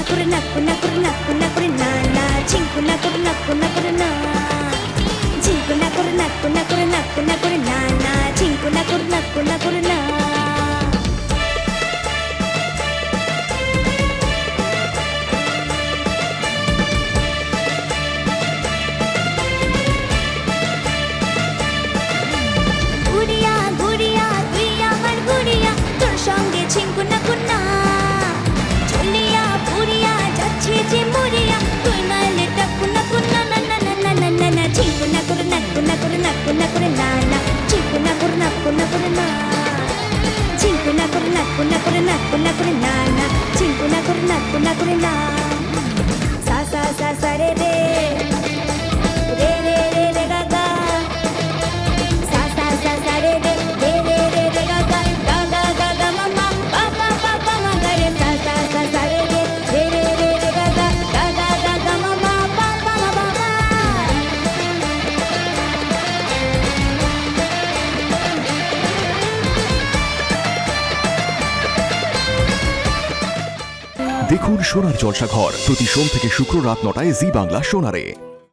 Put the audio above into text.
না করে না কুনা করে না কুনা করে না না ঝিঙ্কু না করে না কুনা করে না ঝিঙ্কু না করে না না করে না না చింకు నకురు నాన్న చింకు నకురు నక్కు నకురు నా చింకు నకురు నక్కు నకురు నక్కు నకురు నాన్న చింకు నకురు నక్కు నకురు నా సా సా సరే రే দেখুন সোনার জলসাঘর প্রতি সোম থেকে শুক্র রাত নটায় জি বাংলা সোনারে।